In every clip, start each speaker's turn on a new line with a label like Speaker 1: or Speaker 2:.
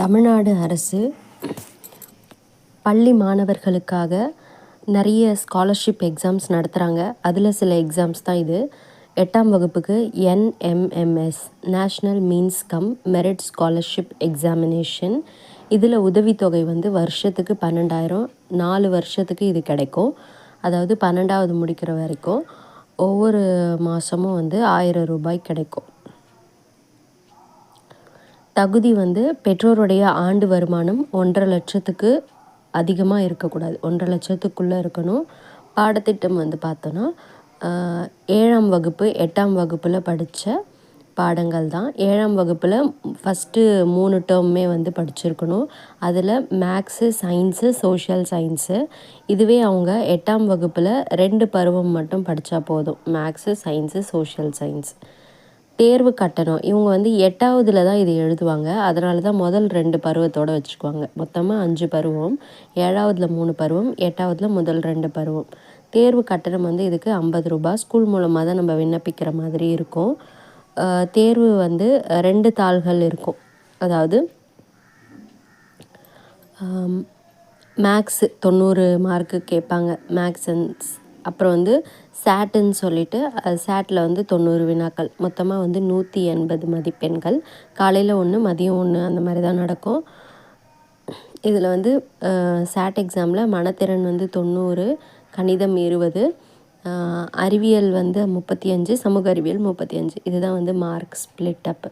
Speaker 1: தமிழ்நாடு அரசு பள்ளி மாணவர்களுக்காக நிறைய ஸ்காலர்ஷிப் எக்ஸாம்ஸ் நடத்துகிறாங்க அதில் சில எக்ஸாம்ஸ் தான் இது. எட்டாம் வகுப்புக்கு NMMS national means cum merit scholarship examination இதில் உதவித்தொகை வந்து வருஷத்துக்கு பன்னெண்டாயிரம் நாலு வருஷத்துக்கு இது கிடைக்கும். அதாவது பன்னெண்டாவது முடிக்கிற வரைக்கும் ஒவ்வொரு மாதமும் வந்து ஆயிரம் ரூபாய் கிடைக்கும். தகுதி வந்து பெற்றோருடைய ஆண்டு வருமானம் ஒன்றரை லட்சத்துக்கு அதிகமாக இருக்கக்கூடாது. ஒன்றரை லட்சத்துக்குள்ளே இருக்கணும். பாடத்திட்டம் வந்து பார்த்தோன்னா ஏழாம் வகுப்பு எட்டாம் வகுப்பில் படித்த பாடங்கள் தான். ஏழாம் வகுப்பில் ஃபஸ்ட்டு மூணு டேர்முமே வந்து படிச்சிருக்கணும். அதில் மேக்ஸு சயின்ஸு சோஷியல் சயின்ஸு இதுவே அவங்க எட்டாம் வகுப்பில் ரெண்டு பருவம் மட்டும் படித்தா போதும். மேக்ஸு சயின்ஸு சோஷியல் சயின்ஸ் தேர்வு கட்டணம். இவங்க வந்து எட்டாவதுல தான் இது எழுதுவாங்க. அதனால தான் முதல் ரெண்டு பருவத்தோடு வச்சுக்குவாங்க. மொத்தமாக அஞ்சு பருவம் ஏழாவதுல மூணு பருவம் எட்டாவதுல முதல் ரெண்டு பருவம். தேர்வு கட்டணம் வந்து இதுக்கு ஐம்பது ரூபா. ஸ்கூல் மூலமாக தான் நம்ம விண்ணப்பிக்கிற மாதிரி இருக்கும். தேர்வு வந்து ரெண்டு தாள்கள் இருக்கும். அதாவது மேக்ஸு தொண்ணூறு மார்க்கு கேட்பாங்க. மேக்ஸ் அண்ட் அப்புறம் வந்து சேட்டுன்னு சொல்லிட்டு சேட்டில் வந்து தொண்ணூறு வினாக்கள். மொத்தமாக வந்து நூற்றி எண்பது மதிப்பெண்கள். காலையில் ஒன்று மதியம் ஒன்று அந்த மாதிரி தான் நடக்கும். இதில் வந்து சேட் எக்ஸாமில் மனத்திறன் வந்து தொண்ணூறு கணிதம் இருபது அறிவியல் வந்து முப்பத்தி அஞ்சு சமூக அறிவியல் முப்பத்தி அஞ்சு. இதுதான் வந்து மார்க் ஸ்ப்ளிட் அப்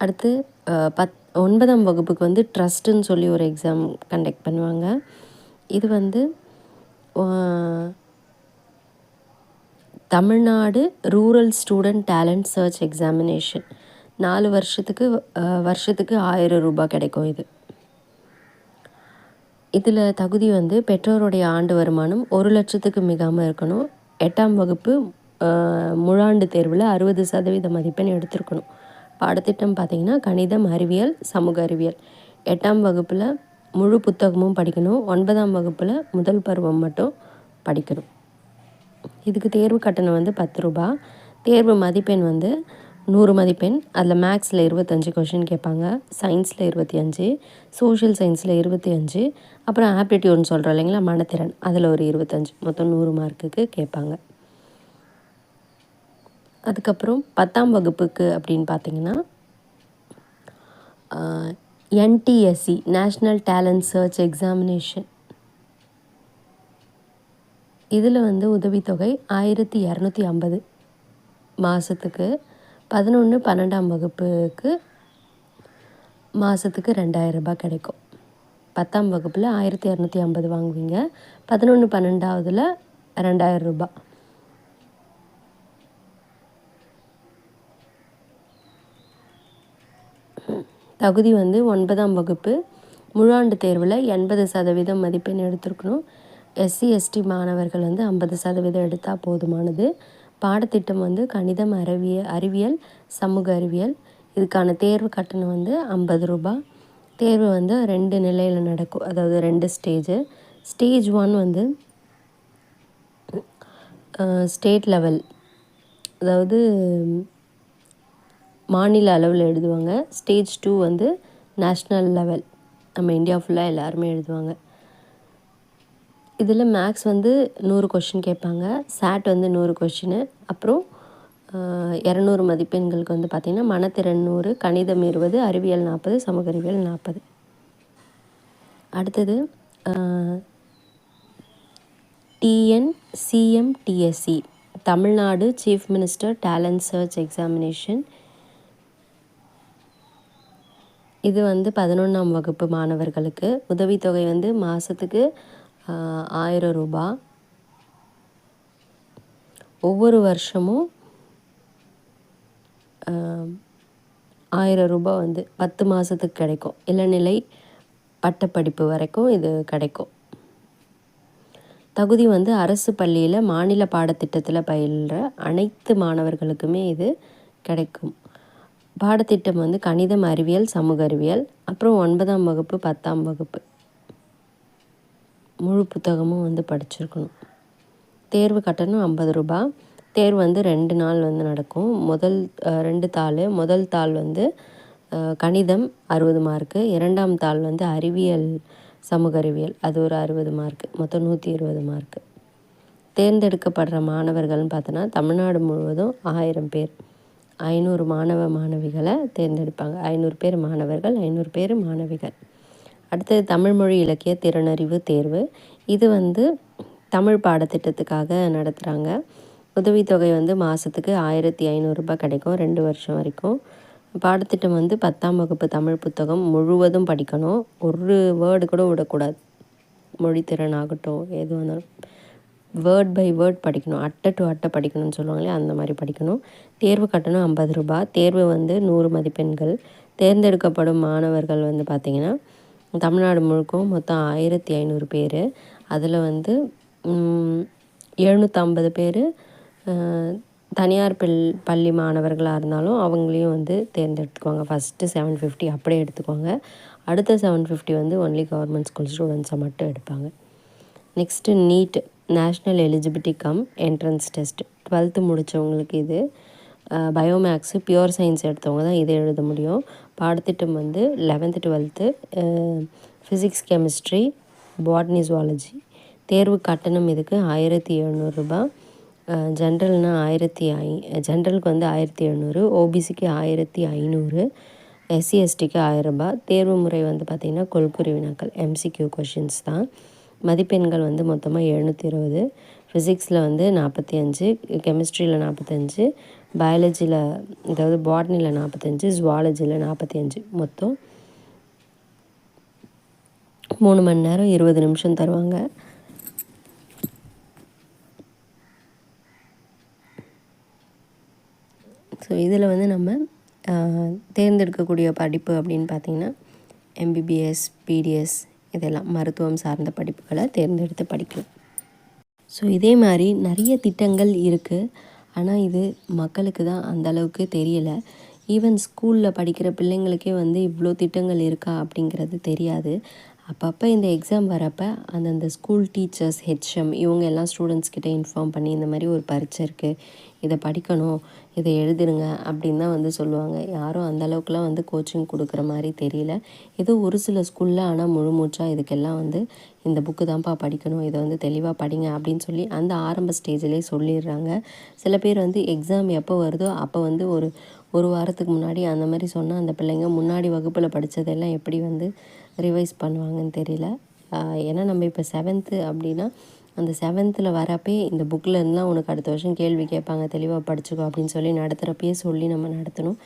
Speaker 1: அடுத்து பத் ஒன்பதாம் வகுப்புக்கு வந்து ட்ரஸ்ட்டுன்னு சொல்லி ஒரு எக்ஸாம் கண்டக்ட் பண்ணுவாங்க. இது வந்து Tamil Nadu rural student talent search examination. நாலு வருஷத்துக்கு வருஷத்துக்கு ஆயிரம் ரூபாய் கிடைக்கும் இது. இதில் தகுதி வந்து பெற்றோருடைய ஆண்டு வருமானம் ஒரு லட்சத்துக்கு மிகாமல் இருக்கணும். எட்டாம் வகுப்பு முழாண்டு தேர்வில் அறுபது சதவீத மதிப்பெண் எடுத்திருக்கணும். பாடத்திட்டம் பார்த்திங்கன்னா கணிதம் அறிவியல் சமூக அறிவியல். எட்டாம் வகுப்பில் முழு புத்தகமும் படிக்கணும். ஒன்பதாம் வகுப்பில் முதல் பருவம் மட்டும் படிக்கணும். இதுக்கு தேர்வு கட்டணம் வந்து பத்து ரூபா. தேர்வு மதிப்பெண் வந்து நூறு மதிப்பெண். அதில் மேக்ஸில் இருபத்தஞ்சி கொஷின் கேட்பாங்க. சயின்ஸில் இருபத்தி அஞ்சு சோஷியல் சயின்ஸில் இருபத்தி அஞ்சு அப்புறம் ஆப்டிடியூட்னு சொல்கிறோம் இல்லைங்களா மனத்திறன். அதில் ஒரு இருபத்தஞ்சி. மொத்தம் நூறு மார்க்குக்கு கேட்பாங்க. அதுக்கப்புறம் பத்தாம் வகுப்புக்கு அப்படின்னு பார்த்தீங்கன்னா NTSE national talent search examination இதில் வந்து உதவித்தொகை ஆயிரத்தி இரநூத்தி ஐம்பது. மாதத்துக்கு பதினொன்று பன்னெண்டாம் வகுப்புக்கு மாதத்துக்கு ரெண்டாயிரம் ரூபாய் கிடைக்கும். பத்தாம் வகுப்பில் ஆயிரத்தி இரநூத்தி ஐம்பது வாங்குவீங்க. பதினொன்று பன்னெண்டாவதில் ரெண்டாயிரம் ரூபாய். தகுதி வந்து ஒன்பதாம் வகுப்பு. முழாண்டு தேர்வில் எண்பது சதவீதம் மதிப்பெண் எடுத்திருக்கணும். எஸ்சி எஸ்டி மாணவர்கள் வந்து ஐம்பது சதவீதம் எடுத்தால் போதுமானது. பாடத்திட்டம் வந்து கணிதம் அறிவிய அறிவியல் சமூக அறிவியல். இதுக்கான தேர்வு கட்டணம் வந்து ஐம்பது ரூபா. தேர்வு வந்து ரெண்டு நிலையில் நடக்கும். அதாவது ரெண்டு ஸ்டேஜு. ஸ்டேஜ் ஒன் வந்து ஸ்டேட் லெவல். அதாவது மாநில அளவில் எழுதுவாங்க. ஸ்டேஜ் டூ வந்து நேஷ்னல் லெவல் நம்ம இந்தியா ஃபுல்லாக எல்லாருமே எழுதுவாங்க. இதில் மேக்ஸ் வந்து நூறு கொஷின் கேட்பாங்க. சாட் வந்து நூறு கொஷினு அப்புறம் இரநூறு மதிப்பெண்களுக்கு வந்து பார்த்திங்கன்னா மனத்திறன் நூறு கணிதம் இருபது அறிவியல் நாற்பது சமூக அறிவியல் நாற்பது அடுத்தது TN CMTSC Tamil Nadu chief minister talent search examination இது வந்து பதினொன்றாம் வகுப்பு மாணவர்களுக்கு. உதவித்தொகை வந்து மாதத்துக்கு ஆயிரம் ரூபா. ஒவ்வொரு வருஷமும் ஆயிரம் ரூபாய் வந்து பத்து மாதத்துக்கு கிடைக்கும். இளநிலை பட்டப்படிப்பு வரைக்கும் இது கிடைக்கும். தகுதி வந்து அரசு பள்ளியில் மாநில பாடத்திட்டத்தில் பயில்ற அனைத்து மாணவர்களுக்குமே இது கிடைக்கும். பாடத்திட்டம் வந்து கணிதம் அறிவியல் சமூக அறிவியல் அப்புறம் ஒன்பதாம் வகுப்பு பத்தாம் வகுப்பு. முழு புத்தகமும் வந்து படிச்சிருக்கணும். தேர்வு கட்டணம் ஐம்பது ரூபா. தேர்வு வந்து ரெண்டு நாள் வந்து நடக்கும். முதல் ரெண்டு தாள். முதல் தாள் வந்து கணிதம் அறுபது மார்க்கு. இரண்டாம் தாள் வந்து அறிவியல் சமூக அறிவியல். அது ஒரு அறுபது மார்க்கு. மொத்தம் நூற்றி இருபது மார்க்கு. தேர்ந்தெடுக்கப்படுற மாணவர்கள்னு பார்த்தோன்னா தமிழ்நாடு முழுவதும் ஆயிரம் பேர். ஐநூறு மாணவ மாணவிகளை தேர்ந்தெடுப்பாங்க. ஐநூறு பேர் மாணவர்கள் ஐநூறு பேர் மாணவிகள். அடுத்தது தமிழ்மொழி இலக்கிய திறனறிவு தேர்வு. இது வந்து தமிழ் பாடத்திட்டத்துக்காக நடத்துகிறாங்க உதவித்தொகை வந்து மாதத்துக்கு ஆயிரத்தி ஐநூறுரூபா கிடைக்கும் ரெண்டு வருஷம் வரைக்கும். பாடத்திட்டம் வந்து பத்தாம் வகுப்பு தமிழ் புத்தகம் முழுவதும் படிக்கணும். ஒரு வேர்டு கூட விடக்கூடாது. மொழித்திறன் ஆகட்டும் எது வந்தாலும். வேர்ட் பை வேர்ட் படிக்கணும். அட்டை டு அட்டை படிக்கணும்னு சொல்லுவாங்களே அந்த மாதிரி படிக்கணும். தேர்வு கட்டணம் ஐம்பது ரூபா. தேர்வு வந்து நூறு மதிப்பெண்கள். தேர்ந்தெடுக்கப்படும் மாணவர்கள் வந்து பார்த்திங்கன்னா தமிழ்நாடு முழுக்கும் மொத்தம் ஆயிரத்தி ஐநூறு பேர். அதில் வந்து எழுநூற்றம்பது பேர் தனியார் பில் பள்ளி மாணவர்களாக இருந்தாலும் அவங்களையும் வந்து தேர்ந்தெடுத்துக்குவாங்க. ஃபஸ்ட்டு செவன் ஃபிஃப்டி அப்படியே எடுத்துக்குவாங்க. அடுத்த செவன் ஃபிஃப்டி வந்து ஒன்லி கவர்மெண்ட் ஸ்கூல் ஸ்டூடெண்ட்ஸை மட்டும் எடுப்பாங்க. Next NEET national eligibility cum entrance test twelfth முடித்தவங்களுக்கு இது பயோமேக்ஸு பியூர் சயின்ஸ் எடுத்தவங்க தான் இதை எழுத முடியும். பாடத்திட்டம் வந்து eleventh twelfth physics chemistry botany zoology தேர்வு கட்டணம் இதுக்கு ஆயிரத்தி எழுநூறுபா ஜென்ரல்னால் ஆயிரத்தி ஐ ஜென்ரலுக்கு வந்து ஆயிரத்தி எழுநூறு ஓபிசிக்கு ஆயிரத்தி ஐநூறு எஸ்சிஎஸ்டிக்கு ஆயிரரூபா தேர்வு முறை வந்து பார்த்திங்கன்னா கொள்குறி வினாக்கள் எம்சிக்யூ கொஷின்ஸ் தான். மதிப்பெண்கள் வந்து மொத்தமாக எழுநூற்றி இருபது ஃபிசிக்ஸில் வந்து நாற்பத்தி அஞ்சு கெமிஸ்ட்ரியில் நாற்பத்தஞ்சு பயாலஜியில் அதாவது பாட்னியில் நாற்பத்தஞ்சு ஜுவாலஜியில் நாற்பத்தி அஞ்சு மொத்தம். மூணு மணி நேரம் இருபது நிமிஷம் தருவாங்க. ஸோ இதில் வந்து நம்ம தேர்ந்தெடுக்கக்கூடிய படிப்பு அப்படின்னு பார்த்திங்கன்னா எம்பிபிஎஸ் பிடிஎஸ் இதெல்லாம் மருத்துவம் சார்ந்த படிப்புகளை தேர்ந்தெடுத்து படிக்கலாம். ஸோ இதே மாதிரி நிறைய திட்டங்கள் இருக்குது ஆனால் இது மக்களுக்கு தான் அந்த அளவுக்கு தெரியலை. ஈவன் ஸ்கூலில் படிக்கிற பிள்ளைங்களுக்கே வந்து இவ்வளோ திட்டங்கள் இருக்கா அப்படிங்கிறது தெரியாது. அப்பப்போ இந்த எக்ஸாம் வரப்போ அந்தந்த ஸ்கூல் டீச்சர்ஸ் ஹெச்எம் இவங்க எல்லாம் ஸ்டூடெண்ட்ஸ்கிட்ட இன்ஃபார்ம் பண்ணி இந்த மாதிரி ஒரு பரீட்சை இருக்குது இதை படிக்கணும் இதை எழுதிருங்க அப்படின்னு தான் வந்து சொல்லுவாங்க. யாரும் அந்தளவுக்குலாம் வந்து கோச்சிங் கொடுக்குற மாதிரி தெரியல. ஏதோ ஒரு சில ஸ்கூலில் ஆனால் முழு மூச்சாக இதுக்கெல்லாம் வந்து இந்த புக்கு தான்ப்பா படிக்கணும் இதை வந்து தெளிவாக படிங்க அப்படின்னு சொல்லி அந்த ஆரம்ப ஸ்டேஜ்லேயே சொல்லிடுறாங்க. சில பேர் வந்து எக்ஸாம் எப்போ வருதோ அப்போ வந்து ஒரு ஒரு வாரத்துக்கு முன்னாடி அந்த மாதிரி சொன்னால் அந்த பிள்ளைங்க முன்னாடி வகுப்பில் படித்ததெல்லாம் எப்படி வந்து ரிவைஸ் பண்ணுவாங்கன்னு தெரியல. ஏன்னா நம்ம இப்போ செவன்த்து அப்படின்னா அந்த செவன்த்தில் வரப்பே இந்த புக்கில் இருந்தால் உனக்கு அடுத்த வருஷம் கேள்வி கேட்பாங்க தெளிவாக படிச்சுக்கோ அப்படின்னு சொல்லி நடத்துகிறப்பயே சொல்லி நம்ம நடத்தணும்.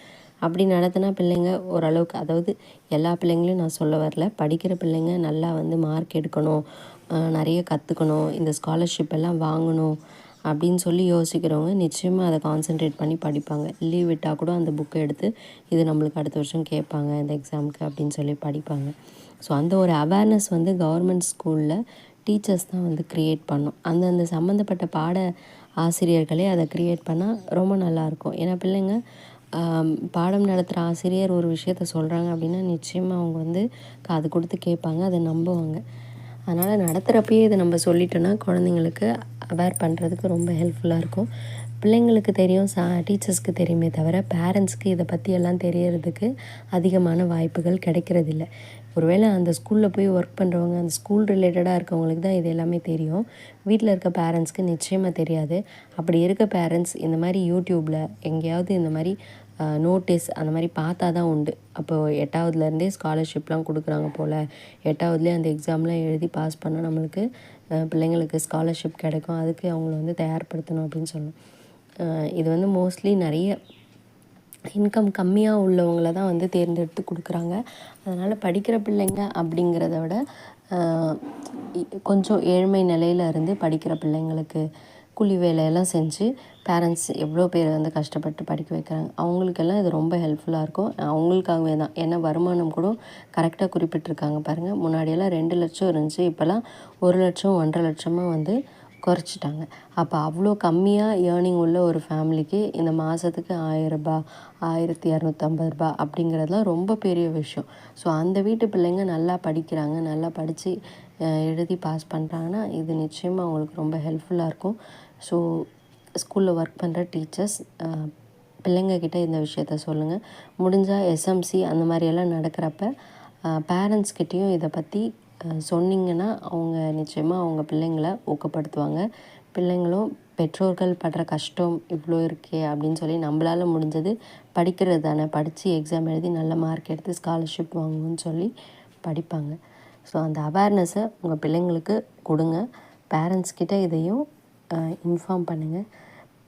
Speaker 1: அப்படி நடத்தினா பிள்ளைங்க ஓரளவுக்கு அதாவது எல்லா பிள்ளைங்களையும் நான் சொல்ல வரல படிக்கிற பிள்ளைங்க நல்லா வந்து மார்க் எடுக்கணும் நிறைய கற்றுக்கணும் இந்த ஸ்காலர்ஷிப் எல்லாம் வாங்கணும் அப்படின்னு சொல்லி யோசிக்கிறவங்க நிச்சயமாக அதை கான்சென்ட்ரேட் பண்ணி படிப்பாங்க. லீவ் விட்டால் கூட அந்த புக்கை எடுத்து இது நம்மளுக்கு அடுத்த வருஷம் கேட்பாங்க இந்த எக்ஸாமுக்கு அப்படின்னு சொல்லி படிப்பாங்க. ஸோ அந்த ஒரு அவேர்னஸ் வந்து கவர்மெண்ட் ஸ்கூலில் டீச்சர்ஸ் தான் வந்து க்ரியேட் பண்ணும். அந்தந்த சம்மந்தப்பட்ட பாட ஆசிரியர்களே அதை க்ரியேட் பண்ணால் ரொம்ப நல்லாயிருக்கும் ஏன்னா பிள்ளைங்க பாடம் நடத்துகிற ஆசிரியர் ஒரு விஷயத்த சொல்கிறாங்க அப்படின்னா நிச்சயமாக அவங்க வந்து காது கொடுத்து கேட்பாங்க அதை நம்புவாங்க. அதனால் நடத்துகிறப்பயே இதை நம்ம சொல்லிட்டோன்னா குழந்தைங்களுக்கு அவேர் பண்ணுறதுக்கு ரொம்ப ஹெல்ப்ஃபுல்லாக இருக்கும். பிள்ளைங்களுக்கு தெரியும் சா டீச்சர்ஸ்க்கு தெரியுமே தவிர பேரண்ட்ஸ்க்கு இதை பற்றியெல்லாம் தெரியறதுக்கு அதிகமான வாய்ப்புகள் கிடைக்கிறதில்ல. ஒருவேளை அந்த ஸ்கூலில் போய் ஒர்க் பண்ணுறவங்க அந்த ஸ்கூல் ரிலேட்டடாக இருக்கவங்களுக்கு தான் இது எல்லாமே தெரியும். வீட்டில் இருக்க பேரண்ட்ஸ்க்கு நிச்சயமாக தெரியாது. அப்படி இருக்க பேரண்ட்ஸ் இந்த மாதிரி யூடியூப்பில் எங்கேயாவது இந்த மாதிரி நோட்டீஸ் அந்த மாதிரி பார்த்தா தான் உண்டு. அப்போது எட்டாவதுலேருந்தே ஸ்காலர்ஷிப்லாம் கொடுக்குறாங்க போல். எட்டாவதுலேயே அந்த எக்ஸாம்லாம் எழுதி பாஸ் பண்ணால் நம்மளுக்கு பிள்ளைங்களுக்கு ஸ்காலர்ஷிப் கிடைக்கும். அதுக்கு அவங்கள வந்து தயார்படுத்தணும் அப்படின்னு சொல்லணும். இது வந்து மோஸ்ட்லி நிறைய இன்கம் கம்மியாக உள்ளவங்கள தான் வந்து தேர்ந்தெடுத்து கொடுக்குறாங்க. அதனால் படிக்கிற பிள்ளைங்க அப்படிங்கிறத விட கொஞ்சம் ஏழ்மை நிலையில் இருந்து படிக்கிற பிள்ளைங்களுக்கு கூலி வேலையெல்லாம் செஞ்சு பேரண்ட்ஸ் எவ்வளோ பேர் வந்து கஷ்டப்பட்டு படிக்க வைக்கிறாங்க. அவங்களுக்கெல்லாம் இது ரொம்ப ஹெல்ப்ஃபுல்லாக இருக்கும். அவங்களுக்காகவே தான். ஏன்னா வருமானம் கூட கரெக்டாக குறிப்பிட்டிருக்காங்க பாருங்கள் முன்னாடியெல்லாம் ரெண்டு லட்சம் இருந்துச்சு. இப்போல்லாம் ஒரு லட்சம் ஒன்றரை லட்சமாக வந்து குறைச்சிட்டாங்க. அப்போ அவ்வளோ கம்மியாக ஏர்னிங் உள்ள ஒரு ஃபேமிலிக்கு இந்த மாதத்துக்கு ஆயிரரூபா ஆயிரத்தி இரநூத்தம்பது ரூபா அப்படிங்கிறதுலாம் ரொம்ப பெரிய விஷயம். ஸோ அந்த வீட்டு பிள்ளைங்க நல்லா படிக்கிறாங்க. நல்லா படித்து எழுதி பாஸ் பண்ணுறாங்கன்னா இது நிச்சயமாக அவங்களுக்கு ரொம்ப ஹெல்ப்ஃபுல்லாக இருக்கும். ஸோ ஸ்கூலில் ஒர்க் பண்ணுற டீச்சர்ஸ் பிள்ளைங்கக்கிட்ட இந்த விஷயத்த சொல்லுங்கள் முடிஞ்சால் எஸ்எம்சி அந்த மாதிரியெல்லாம் நடக்கிறப்ப பேரண்ட்ஸ்கிட்டேயும் இதை பற்றி சொன்னிங்கன்னா அவங்க நிச்சயமாக அவங்க பிள்ளைங்களை ஊக்கப்படுத்துவாங்க. பிள்ளைங்களும் பெற்றோர்கள் படுற கஷ்டம் இவ்வளோ இருக்கே அப்படின்னு சொல்லி நம்மளால் முடிஞ்சது படிக்கிறது தானே. படித்து எக்ஸாம் எழுதி நல்ல மார்க் எடுத்து ஸ்காலர்ஷிப் வாங்குவோன்னு சொல்லி படிப்பாங்க. ஸோ அந்த அவேர்னஸை உங்கள் பிள்ளைங்களுக்கு கொடுங்க. பேரண்ட்ஸ்கிட்ட இதையும் இன்ஃபார்ம் பண்ணுங்கள்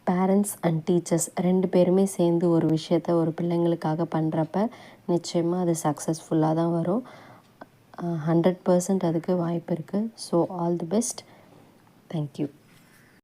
Speaker 1: பேரண்ட்ஸ் அண்ட் டீச்சர்ஸ் ரெண்டு பேருமே சேர்ந்து ஒரு விஷயத்த ஒரு பிள்ளைங்களுக்காக பண்ணுறப்ப நிச்சயமாக அது சக்ஸஸ்ஃபுல்லாக தான் வரும். ஹண்ட்ரட் பர்சன்ட் அதுக்கு வாய்ப்பு இருக்குது so all the best thank you